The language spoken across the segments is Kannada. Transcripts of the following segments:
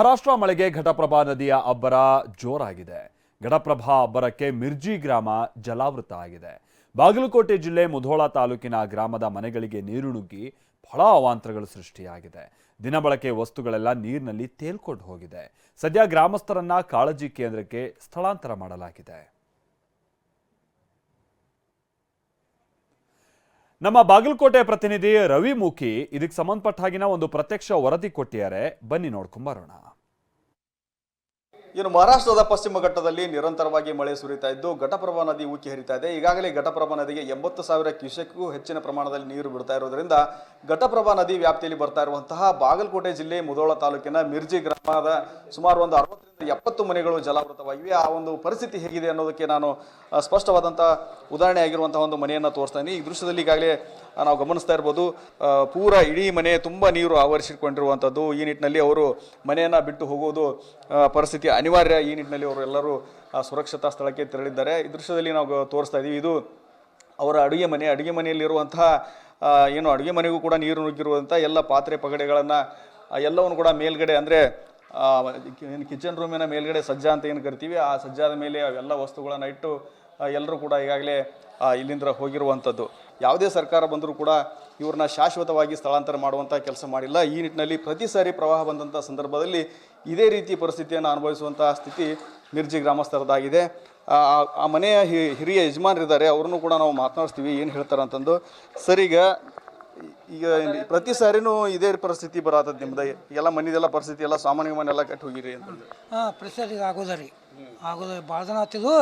ಮಹಾರಾಷ್ಟ್ರ ಮಳೆಗೆ ಘಟಪ್ರಭಾ ನದಿಯ ಅಬ್ಬರ ಜೋರಾಗಿದೆ. ಘಟಪ್ರಭಾ ಅಬ್ಬರಕ್ಕೆ ಮಿರ್ಜಿ ಗ್ರಾಮ ಜಲಾವೃತ ಆಗಿದೆ. ಬಾಗಲಕೋಟೆ ಜಿಲ್ಲೆ ಮುಧೋಳ ತಾಲೂಕಿನ ಗ್ರಾಮದ ಮನೆಗಳಿಗೆ ನೀರು ನುಗ್ಗಿ ಬಹಳ ಅವಾಂತರಗಳು ಸೃಷ್ಟಿಯಾಗಿದೆ. ದಿನಬಳಕೆ ವಸ್ತುಗಳೆಲ್ಲ ನೀರಿನಲ್ಲಿ ತೇಲ್ಕೊಂಡು ಹೋಗಿದೆ. ಸದ್ಯ ಗ್ರಾಮಸ್ಥರನ್ನ ಕಾಳಜಿ ಕೇಂದ್ರಕ್ಕೆ ಸ್ಥಳಾಂತರ ಮಾಡಲಾಗಿದೆ. ನಮ್ಮ ಬಾಗಲಕೋಟೆ ಪ್ರತಿನಿಧಿ ರವಿ ಮೂಕಿ ಇದಕ್ಕೆ ಸಂಬಂಧಪಟ್ಟ ಹಾಗಿನ ಒಂದು ಪ್ರತ್ಯಕ್ಷ ವರದಿ ಕೊಟ್ಟಿದ್ದಾರೆ. ಬನ್ನಿ ನೋಡ್ಕೊಂಬರೋಣ ಇನ್ನು ಮಹಾರಾಷ್ಟ್ರದ ಪಶ್ಚಿಮ ಘಟ್ಟದಲ್ಲಿ ನಿರಂತರವಾಗಿ ಮಳೆ ಸುರಿತಾ ಇದ್ದು, ಘಟಪ್ರಭಾ ನದಿ ಉಕ್ಕಿ ಹರಿತಾ ಇದೆ. ಈಗಾಗಲೇ ಘಟಪ್ರಭಾ ನದಿಗೆ ಎಂಬತ್ತು ಸಾವಿರ ಕ್ಯೂಸೆಕ್ಗೂ ಹೆಚ್ಚಿನ ಪ್ರಮಾಣದಲ್ಲಿ ನೀರು ಬಿಡ್ತಾ ಇರೋದ್ರಿಂದ ಘಟಪ್ರಭಾ ನದಿ ವ್ಯಾಪ್ತಿಯಲ್ಲಿ ಬರ್ತಾ ಇರುವಂತಹ ಬಾಗಲಕೋಟೆ ಜಿಲ್ಲೆ ಮುಧೋಳ ತಾಲೂಕಿನ ಮಿರ್ಜಿ ಗ್ರಾಮದ ಸುಮಾರು ಒಂದು ಅರವತ್ತರಿಂದ ಎಪ್ಪತ್ತು ಮನೆಗಳು ಜಲಾವೃತವಾಗಿವೆ. ಆ ಒಂದು ಪರಿಸ್ಥಿತಿ ಹೇಗಿದೆ ಅನ್ನೋದಕ್ಕೆ ನಾನು ಸ್ಪಷ್ಟವಾದಂಥ ಉದಾಹರಣೆ ಆಗಿರುವಂಥ ಒಂದು ಮನೆಯನ್ನು ತೋರಿಸ್ತಾ ಈ ದೃಶ್ಯದಲ್ಲಿ ಈಗಾಗಲೇ ನಾವು ಗಮನಿಸ್ತಾ ಇರ್ಬೋದು ಪೂರ ಇಡೀ ಮನೆ ತುಂಬ ನೀರು ಆವರಿಸಿಕೊಂಡಿರುವಂಥದ್ದು ಈ ನಿಟ್ಟಿನಲ್ಲಿ ಅವರು ಮನೆಯನ್ನು ಬಿಟ್ಟು ಹೋಗುವುದು ಪರಿಸ್ಥಿತಿ ಅನಿವಾರ್ಯ. ಈ ನಿಟ್ಟಿನಲ್ಲಿ ಅವರು ಎಲ್ಲರೂ ಸುರಕ್ಷತಾ ಸ್ಥಳಕ್ಕೆ ತೆರಳಿದ್ದಾರೆ. ಈ ದೃಶ್ಯದಲ್ಲಿ ನಾವು ತೋರಿಸ್ತಾ ಇದ್ದೀವಿ. ಇದು ಅವರ ಅಡುಗೆ ಮನೆ. ಅಡುಗೆ ಮನೆಯಲ್ಲಿರುವಂತಹ ಏನು ಅಡುಗೆ ಮನೆಗೂ ಕೂಡ ನೀರು ನುಗ್ಗಿರುವಂಥ ಎಲ್ಲ ಪಾತ್ರೆ ಪಗಡೆಗಳನ್ನು ಎಲ್ಲವನ್ನು ಕೂಡ ಮೇಲ್ಗಡೆ ಅಂದರೆ ಏನು ಕಿಚನ್ ರೂಮಿನ ಮೇಲ್ಗಡೆ ಸಜ್ಜಾ ಅಂತ ಏನು ಕರಿತೀವಿ, ಆ ಸಜ್ಜಾದ ಮೇಲೆ ಅವೆಲ್ಲ ವಸ್ತುಗಳನ್ನು ಇಟ್ಟು ಎಲ್ಲರೂ ಕೂಡ ಈಗಾಗಲೇ ಇಲ್ಲಿಂದ ಹೋಗಿರುವಂಥದ್ದು ಯಾವುದೇ ಸರ್ಕಾರ ಬಂದರೂ ಕೂಡ ಇವ್ರನ್ನ ಶಾಶ್ವತವಾಗಿ ಸ್ಥಳಾಂತರ ಮಾಡುವಂಥ ಕೆಲಸ ಮಾಡಿಲ್ಲ. ಈ ನಿಟ್ಟಿನಲ್ಲಿ ಪ್ರತಿ ಸಾರಿ ಪ್ರವಾಹ ಬಂದಂಥ ಸಂದರ್ಭದಲ್ಲಿ ಇದೇ ರೀತಿ ಪರಿಸ್ಥಿತಿಯನ್ನು ಅನುಭವಿಸುವಂಥ ಸ್ಥಿತಿ ನಿರ್ಜಿ ಗ್ರಾಮಸ್ಥರದಾಗಿದೆ. ಆ ಮನೆಯ ಹಿರಿಯ ಯಜಮಾನರಿದ್ದಾರೆ, ಅವ್ರನ್ನೂ ಕೂಡ ನಾವು ಮಾತನಾಡಿಸ್ತೀವಿ, ಏನು ಹೇಳ್ತಾರೆ ಅಂತಂದು ಸರ್ ಈಗ ಪ್ರತಿ ಸಾರಿನೂ ಇದೇ ಪರಿಸ್ಥಿತಿ ಬರತ್ತದ ನಿಮ್ದು. ಎಲ್ಲ ಮನಿದೆಲ್ಲ ಪರಿಸ್ಥಿತಿ, ಎಲ್ಲ ಸಾಮಾನ್ಯ ಮನೆಲ್ಲ ಕಟ್ಟಿ ಹೋಗಿರಿ ಅಂತ ಹಾಂ ಪ್ರೆಸರ್ ಈಗ ಆಗೋದ ರೀ. ಆಗೋದು ಭಾಳ ಜನ ಆತಿದ್ದು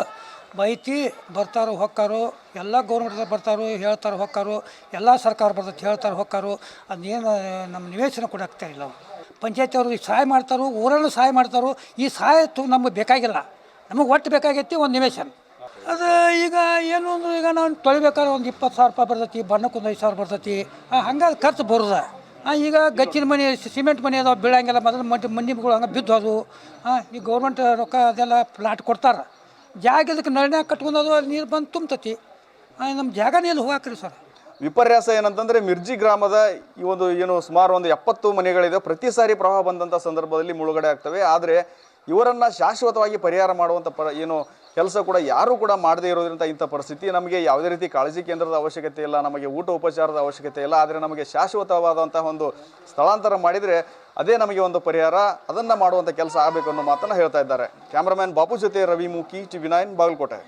ಬೈತಿ, ಬರ್ತಾರೋ ಹೊಕ್ಕಾರು, ಎಲ್ಲ ಗೌರ್ಮೆಂಟ್ ಬರ್ತಾರೋ ಹೇಳ್ತಾರೆ ಹೊಕ್ಕಾರು, ಎಲ್ಲ ಸರ್ಕಾರ ಬರ್ತದೆ ಹೇಳ್ತಾರೆ ಹೊಕ್ಕಾರು, ಅದೇನು ನಮ್ಮ ನಿವೇಶನ ಕೂಡ ಆಗ್ತಾ ಇಲ್ಲ ಪಂಚಾಯತಿ ಅವರು ಸಹಾಯ ಮಾಡ್ತಾರೋ, ಊರಲ್ಲೂ ಸಹಾಯ ಮಾಡ್ತಾರೋ, ಈ ಸಹಾಯ ನಮಗೆ ಬೇಕಾಗಿಲ್ಲ. ನಮಗೆ ಒಟ್ಟು ಬೇಕಾಗೈತಿ ಒಂದು ನಿವೇಶನ. ಅದು ಈಗ ಏನು ಅಂದ್ರೆ ಈಗ ನಾವು ತೊಳಿಬೇಕಾದ್ರೆ ಒಂದು ಇಪ್ಪತ್ತು ಸಾವಿರ ರೂಪಾಯಿ ಬರ್ತೈತಿ ಬಣ್ಣಕ್ಕೆ ಒಂದು ಐದು ಸಾವಿರ ಬರ್ತೈತಿ. ಹಂಗಾಗಿ ಖರ್ಚು ಬರುದ. ಈಗ ಗಚ್ಚಿನ ಮನೆ ಸಿಮೆಂಟ್ ಮನೆ ಅದಾವ, ಬೀಳಂಗಿಲ್ಲ, ಮೊದಲು ಮಂಡಿ ಮಂಡಿಗಳು ಹಂಗೆ ಬಿದ್ದು ಅದು ಈ ಗೌರ್ಮೆಂಟ್ ರೊಕ್ಕ ಅದೆಲ್ಲ ಪ್ಲಾಟ್ ಕೊಡ್ತಾರೆ. ಜಾಗ ಇದಕ್ಕೆ ನಳಿನ್ಯಾಗ ಕಟ್ಕೊಂಡು ಅಲ್ಲಿ ನೀರು ಬಂದು ತುಂಬತತಿ. ನಮ್ಮ ಜಾಗನೇ ಎಲ್ಲಿ ಹೋಗಾಕ್ರಿ ಸರ್. ವಿಪರ್ಯಾಸ ಏನಂತಂದ್ರೆ ಮಿರ್ಜಿ ಗ್ರಾಮದ ಈ ಒಂದು ಏನು ಸುಮಾರು ಒಂದು ಎಪ್ಪತ್ತು ಮನೆಗಳಿದೆ. ಪ್ರತಿ ಸಾರಿ ಪ್ರವಾಹ ಬಂದಂಥ ಸಂದರ್ಭದಲ್ಲಿ ಮುಳುಗಡೆ ಆಗ್ತವೆ. ಆದರೆ ಇವರನ್ನ ಶಾಶ್ವತವಾಗಿ ಪರಿಹಾರ ಮಾಡುವಂಥ ಪ ಏನು ಕೆಲಸ ಕೂಡ ಯಾರೂ ಕೂಡ ಮಾಡದೇ ಇರೋದ್ರಿಂದ ಇಂಥ ಪರಿಸ್ಥಿತಿ. ನಮಗೆ ಯಾವುದೇ ರೀತಿ ಕಾಳಜಿ ಕೇಂದ್ರದ ಅವಶ್ಯಕತೆ ಇಲ್ಲ, ನಮಗೆ ಊಟ ಉಪಚಾರದ ಅವಶ್ಯಕತೆ ಇಲ್ಲ. ಆದರೆ ನಮಗೆ ಶಾಶ್ವತವಾದಂತಹ ಒಂದು ಸ್ಥಳಾಂತರ ಮಾಡಿದರೆ ಅದೇ ನಮಗೆ ಒಂದು ಪರಿಹಾರ. ಅದನ್ನು ಮಾಡುವಂಥ ಕೆಲಸ ಆಗಬೇಕು ಅನ್ನೋ ಮಾತನ್ನು ಹೇಳ್ತಾ ಇದ್ದಾರೆ. ಕ್ಯಾಮ್ರಾಮ್ಯಾನ್ ಬಾಪು ಜೊತೆ ರವಿ ಮೂಕಿ ಟಿ ವಿನಾಯನ್ ಬಾಗಲಕೋಟೆ.